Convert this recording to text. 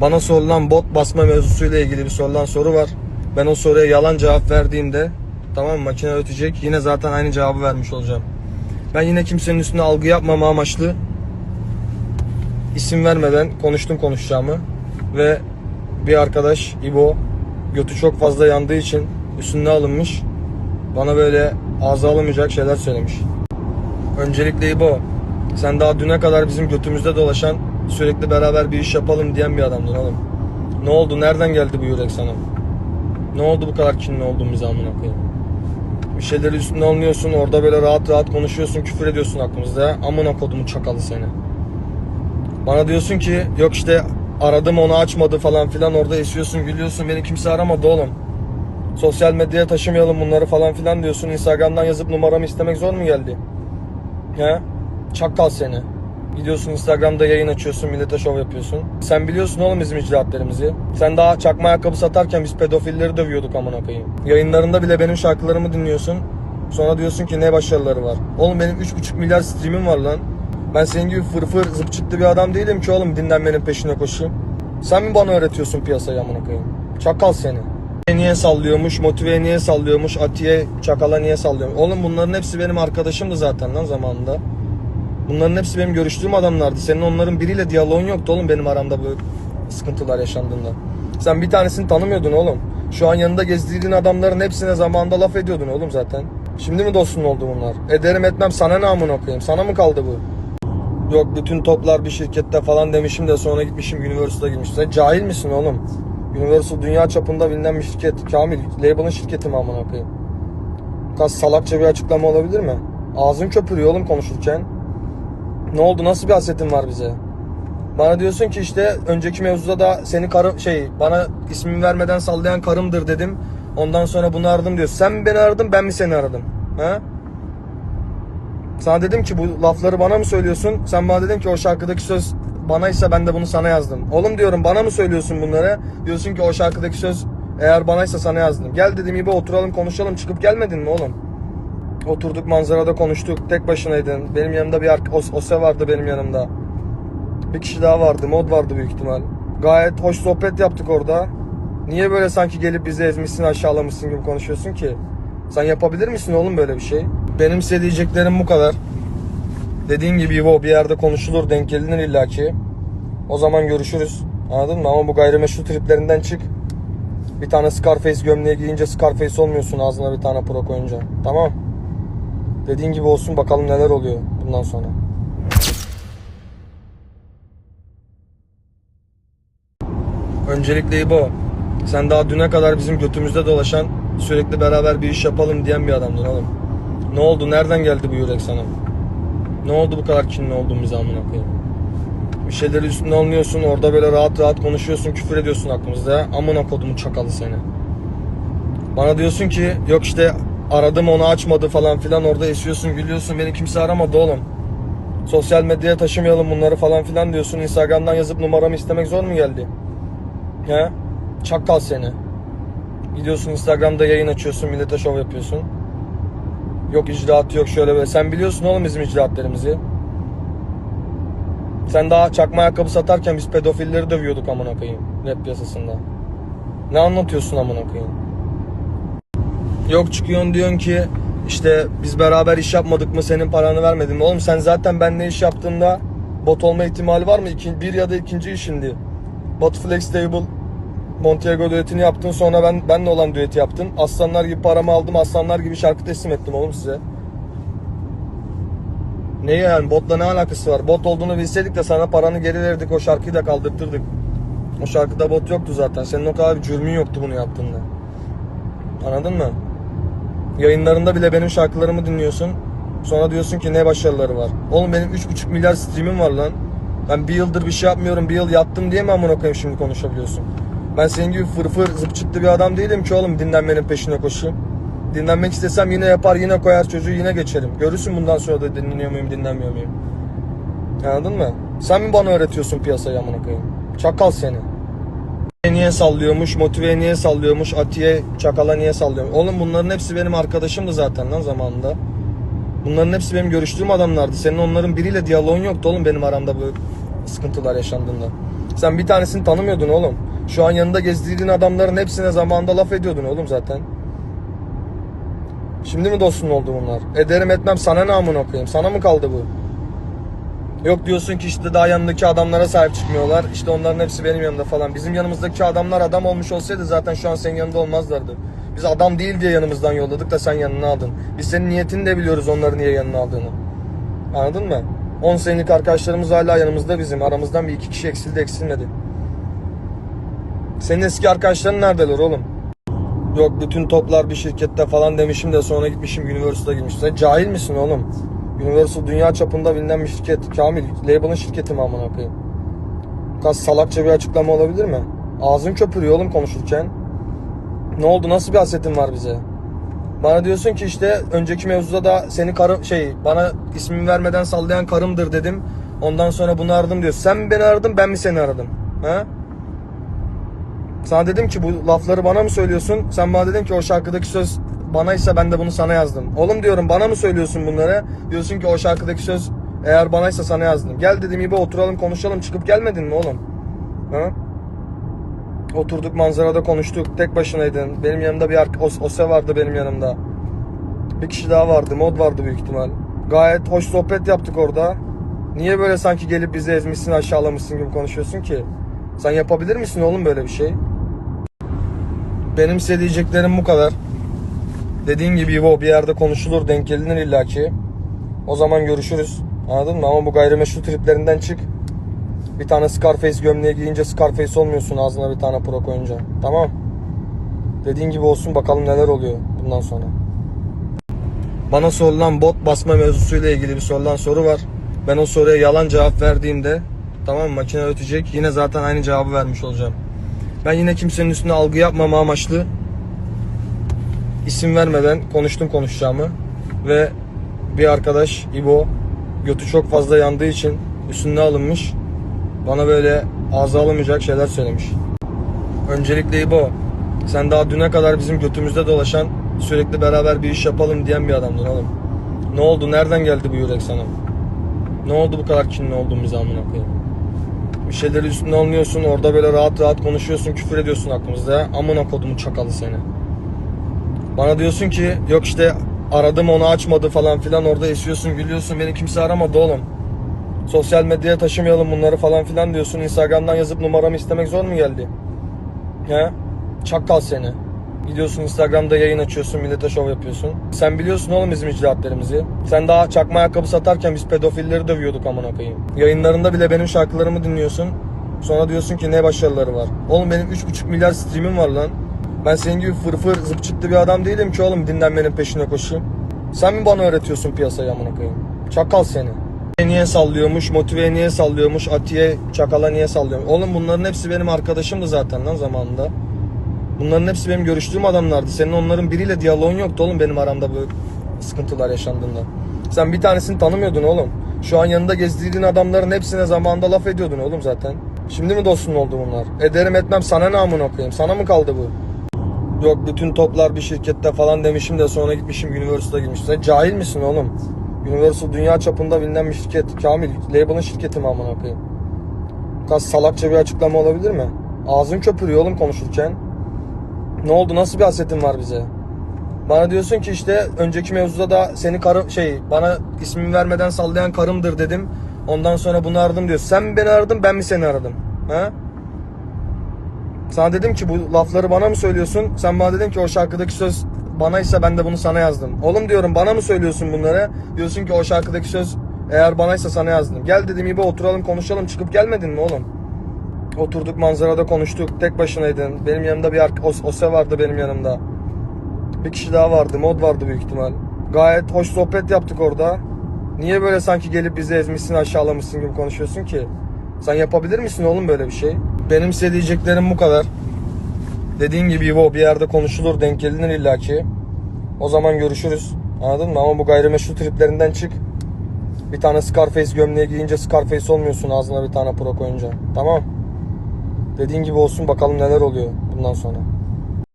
Bana sorulan bot basma mevzusuyla ilgili bir sorulan soru var. Ben o soruya yalan cevap verdiğimde tamam makine ötecek. Yine zaten aynı cevabı vermiş olacağım. Ben yine kimsenin üstüne algı yapmama amaçlı isim vermeden konuştum konuşacağımı ve bir arkadaş İbo götü çok fazla yandığı için üstüne alınmış. Bana böyle ağza alamayacak şeyler söylemiş. Öncelikle İbo sen daha düne kadar bizim götümüzde dolaşan sürekli beraber bir iş yapalım diyen bir adamdın oğlum. Ne oldu? Nereden geldi bu yürek sana? Ne oldu bu kadar kinli oldun bize amına koyayım? Bir şeyleri üstüne almıyorsun, orada böyle rahat rahat konuşuyorsun, küfür ediyorsun aklımızda. Amına kodumu çakalı seni. Bana diyorsun ki yok işte aradım onu açmadı falan filan orada esiyorsun gülüyorsun beni kimse aramadı oğlum. Sosyal medyaya taşımayalım bunları falan filan diyorsun. Instagram'dan yazıp numaramı istemek zor mu geldi? He? Çakal seni. Gidiyorsun Instagram'da yayın açıyorsun, millete şov yapıyorsun. Sen biliyorsun oğlum bizim icraatlerimizi. Sen daha çakma ayakkabı satarken biz pedofilleri dövüyorduk amına koyayım. Yayınlarında bile benim şarkılarımı dinliyorsun. Sonra diyorsun ki ne başarıları var. Oğlum benim 3,5 milyar streamim var lan. Ben senin gibi fırfır zıp çıktı bir adam değilim ki oğlum dinlenmenin peşine koşayım. Sen mi bana öğretiyorsun piyasayı amına koyayım? Çakal seni. Niye sallıyormuş, motive niye sallıyormuş, Atiye çakala niye sallıyormuş. Oğlum bunların hepsi benim arkadaşımdı zaten lan zamanında. Bunların hepsi benim görüştüğüm adamlardı. Senin onların biriyle diyaloğun yoktu oğlum benim aramda bu sıkıntılar yaşandığında. Sen bir tanesini tanımıyordun oğlum. Şu an yanında gezdirdiğin adamların hepsine zamanında laf ediyordun oğlum zaten. Şimdi mi dostun oldu bunlar? Ederim etmem sana ne amına koyayım? Sana mı kaldı bu? Yok bütün toplar bir şirkette falan demişim de sonra gitmişim Universal'a girmişim. Sen cahil misin oğlum? Universal dünya çapında bilinen bir şirket. Kamil, label'ın şirketi mi amına koyayım? Kadar salakça bir açıklama olabilir mi? Ağzın köpürüyor oğlum konuşurken. Ne oldu? Nasıl bir hasetin var bize? Bana diyorsun ki işte önceki mevzuda da seni karı şey bana ismimi vermeden sallayan karımdır dedim. Ondan sonra bunu aradım diyor. Sen mi beni aradın ben mi seni aradım? He? Sana dedim ki bu lafları bana mı söylüyorsun? Sen bana dedin ki o şarkıdaki söz banaysa ben de bunu sana yazdım. Oğlum diyorum bana mı söylüyorsun bunları? Diyorsun ki o şarkıdaki söz eğer banaysa sana yazdım. Gel dedim gibi oturalım konuşalım çıkıp gelmedin mi oğlum? Oturduk manzarada konuştuk. Tek başınaydın. Benim yanımda bir Ose vardı benim yanımda. Bir kişi daha vardı. Mod vardı büyük ihtimal. Gayet hoş sohbet yaptık orada. Niye böyle sanki gelip bizi ezmişsin aşağılamışsın gibi konuşuyorsun ki? Sen yapabilir misin oğlum böyle bir şey? Benim size diyeceklerim bu kadar. Dediğin gibi o bir yerde konuşulur denk gelinir illaki. O zaman görüşürüz. Anladın mı? Ama bu gayrimeşru triplerinden çık. Bir tane Scarface gömleği giyince Scarface olmuyorsun ağzına bir tane pro koyunca. Tamam. Dediğin gibi olsun bakalım neler oluyor bundan sonra. Öncelikle İbo, sen daha düne kadar bizim götümüzde dolaşan, sürekli beraber bir iş yapalım diyen bir adamdın oğlum. Ne oldu? Nereden geldi bu yürek sana? Ne oldu bu kadar kinli oldun bize amına koyayım? Bir şeyleri üstüne almıyorsun, orada böyle rahat rahat konuşuyorsun, küfür ediyorsun aklımızda. Amına kodumu çakalı seni. Bana diyorsun ki yok işte aradım onu açmadı falan filan orada esiyorsun gülüyorsun beni kimse aramadı oğlum. Sosyal medyaya taşımayalım bunları falan filan diyorsun. Instagram'dan yazıp numaramı istemek zor mu geldi? He? Çakal seni. Gidiyorsun Instagram'da yayın açıyorsun, millete şov yapıyorsun. Yok icraatı yok şöyle böyle. Sen biliyorsun oğlum bizim icraatlerimizi. Sen daha çakma ayakkabı satarken biz pedofilleri dövüyorduk amına koyayım rap piyasasında. Ne anlatıyorsun amına koyayım? Yok çıkıyorsun diyorsun ki işte biz beraber iş yapmadık mı senin paranı vermedim mi? Oğlum sen zaten benimle iş yaptığında bot olma ihtimali var mı? İki, bir ya da ikinci işindi. Bot Flex Table Montego düetini yaptın sonra ben benle olan düeti yaptın. Aslanlar gibi paramı aldım aslanlar gibi şarkı teslim ettim oğlum size. Ne yani botla ne alakası var? Bot olduğunu bilseydik de sana paranı geri verirdik o şarkıyı da kaldırtırdık. O şarkıda bot yoktu zaten. Senin o kadar bir cürmün yoktu bunu yaptığında. Anladın mı? Yayınlarında bile benim şarkılarımı dinliyorsun. Sonra diyorsun ki ne başarıları var. Oğlum benim 3,5 milyar streamim var lan. Ben bir yıldır bir şey yapmıyorum. Bir yıl yattım diye mi amına koyayım şimdi konuşabiliyorsun? Ben senin gibi fırfır zıp çıktı bir adam değilim ki oğlum dinlenmenin peşine koşayım. Dinlenmek istesem yine yapar yine koyar çocuğu yine geçerim. Görürsün bundan sonra da dinleniyor muyum dinlenmiyor muyum. Anladın mı? Sen mi bana öğretiyorsun piyasayı amına koyayım? Çakal seni. Niye sallıyormuş, motive niye sallıyormuş, Atiye çakala niye sallıyormuş. Oğlum bunların hepsi benim arkadaşımdı zaten lan zamanında. Bunların hepsi benim görüştüğüm adamlardı. Senin onların biriyle diyaloğun yoktu oğlum benim aramda bu sıkıntılar yaşandığında. Sen bir tanesini tanımıyordun oğlum. Şu an yanında gezdirdiğin adamların hepsine zamanında laf ediyordun oğlum zaten. Şimdi mi dostun oldu bunlar? Ederim etmem sana ne amına koyayım? Sana mı kaldı bu? Yok diyorsun ki işte daha yanındaki adamlara sahip çıkmıyorlar. İşte onların hepsi benim yanımda falan. Bizim yanımızdaki adamlar adam olmuş olsaydı zaten şu an senin yanında olmazlardı. Biz adam değil diye yanımızdan yolladık da sen yanına aldın. Biz senin niyetini de biliyoruz onları niye yanına aldığını. Anladın mı? 10 senelik arkadaşlarımız hala yanımızda bizim. Aramızdan bir iki kişi eksildi eksilmedi. Senin eski arkadaşların neredeler oğlum? Yok bütün toplar bir şirkette falan demişim de sonra gitmişim Universal'a girmişim. Sen cahil misin oğlum? Universal dünya çapında bilinen bir şirket. Kamil, label'ın şirketi mi amına koyayım? Kadar salakça bir açıklama olabilir mi? Ağzın köpürüyor oğlum konuşurken. Ne oldu? Nasıl bir hasetin var bize? Bana diyorsun ki işte önceki mevzuda da seni karı şey bana ismimi vermeden sallayan karımdır dedim. Ondan sonra bunu aradım diyor. Sen mi beni aradın ben mi seni aradım? He? Sana dedim ki bu lafları bana mı söylüyorsun? Sen bana dedin ki o şarkıdaki söz bana ise ben de bunu sana yazdım. Oğlum diyorum bana mı söylüyorsun bunları? Diyorsun ki o şarkıdaki söz eğer banaysa sana yazdım. Gel dedim İbo oturalım konuşalım çıkıp gelmedin mi oğlum? Ha? Oturduk manzarada konuştuk. Tek başınaydın. Benim yanımda bir Os- Ose vardı benim yanımda. Bir kişi daha vardı. Mod vardı büyük ihtimal. Gayet hoş sohbet yaptık orada. Niye böyle sanki gelip bizi ezmişsin aşağılamışsın gibi konuşuyorsun ki? Sen yapabilir misin oğlum böyle bir şey? Benim size diyeceklerim bu kadar. Dediğin gibi İbo bir yerde konuşulur denk gelinir illaki. O zaman görüşürüz. Anladın mı? Ama bu gayrimeşru triplerinden çık. Bir tane Scarface gömleği giyince Scarface olmuyorsun ağzına bir tane pro koyunca. Tamam. Dediğin gibi olsun bakalım neler oluyor bundan sonra. Bana sorulan bot basma mevzusuyla ilgili bir sorulan soru var. Ben o soruya yalan cevap verdiğimde tamam makine ötecek. Yine zaten aynı cevabı vermiş olacağım. Ben yine kimsenin üstüne algı yapmama amaçlı isim vermeden konuştum konuşacağımı ve bir arkadaş İbo götü çok fazla yandığı için üstüne alınmış. Bana böyle ağza alamayacak şeyler söylemiş. Öncelikle İbo sen daha düne kadar bizim götümüzde dolaşan sürekli beraber bir iş yapalım diyen bir adamdın oğlum. Ne oldu? Nereden geldi bu yürek sana? Ne oldu bu kadar kinli oldun bize amına koyayım? Bir şeyleri üstüne almıyorsun orada böyle rahat rahat konuşuyorsun küfür ediyorsun aklımızda. Amına kodumu çakalı seni. Bana diyorsun ki yok işte aradım onu açmadı falan filan orada esiyorsun gülüyorsun beni kimse aramadı oğlum. Sosyal medyaya taşımayalım bunları falan filan diyorsun. Instagram'dan yazıp numaramı istemek zor mu geldi? He? Çakal seni. Gidiyorsun Instagram'da yayın açıyorsun, millete şov yapıyorsun. Sen biliyorsun oğlum bizim icraatlerimizi. Sen daha çakma ayakkabı satarken biz pedofilleri dövüyorduk amına koyayım. Yayınlarında bile benim şarkılarımı dinliyorsun. Sonra diyorsun ki ne başarıları var. Oğlum benim 3,5 milyar streamim var lan. Ben senin gibi fırfır zıp çıktı bir adam değilim ki oğlum dinlenmenin peşine koşayım. Sen mi bana öğretiyorsun piyasayı amına koyayım? Çakal seni. Niye sallıyormuş, motive niye sallıyormuş, Atiye çakala niye sallıyormuş. Oğlum bunların hepsi benim arkadaşımdı zaten lan zamanında. Bunların hepsi benim görüştüğüm adamlardı. Senin onların biriyle diyaloğun yoktu oğlum benim aramda böyle sıkıntılar yaşandığında. Sen bir tanesini tanımıyordun oğlum. Şu an yanında gezdirdiğin adamların hepsine zamanında laf ediyordun oğlum zaten. Şimdi mi dostun oldu bunlar? Ederim etmem sana ne amına koyayım? Sana mı kaldı bu? Yok bütün toplar bir şirkette falan demişim de sonra gitmişim Universal'a girmişim. Sen cahil misin oğlum? Universal dünya çapında bilinen bir şirket. Kamil, label'ın şirketi mi amına koyayım? Kadar salakça bir açıklama olabilir mi? Ağzın köpürüyor oğlum konuşurken. Ne oldu? Nasıl bir hasetin var bize? Bana diyorsun ki işte önceki mevzuda da seni karı şey bana ismimi vermeden sallayan karımdır dedim. Ondan sonra bunu aradım diyor. Sen mi beni aradın ben mi seni aradım? He? Sana dedim ki bu lafları bana mı söylüyorsun? Sen bana dedin ki o şarkıdaki söz bana ise ben de bunu sana yazdım. Oğlum diyorum bana mı söylüyorsun bunları? Diyorsun ki o şarkıdaki söz eğer banaysa sana yazdım. Gel dedim İbo oturalım konuşalım çıkıp gelmedin mi oğlum? Oturduk manzarada konuştuk. Tek başınaydın. Benim yanımda bir ark- Os- Ose vardı benim yanımda. Bir kişi daha vardı. Mod vardı büyük ihtimal. Gayet hoş sohbet yaptık orada. Niye böyle sanki gelip bizi ezmişsin aşağılamışsın gibi konuşuyorsun ki? Sen yapabilir misin oğlum böyle bir şey? Benim size diyeceklerim bu kadar. Dediğin gibi İbo bir yerde konuşulur denk gelinir illaki. O zaman görüşürüz. Anladın mı? Ama bu gayrimeşru triplerinden çık. Bir tane Scarface gömleği giyince Scarface olmuyorsun ağzına bir tane pro koyunca. Tamam. Dediğin gibi olsun bakalım neler oluyor bundan sonra.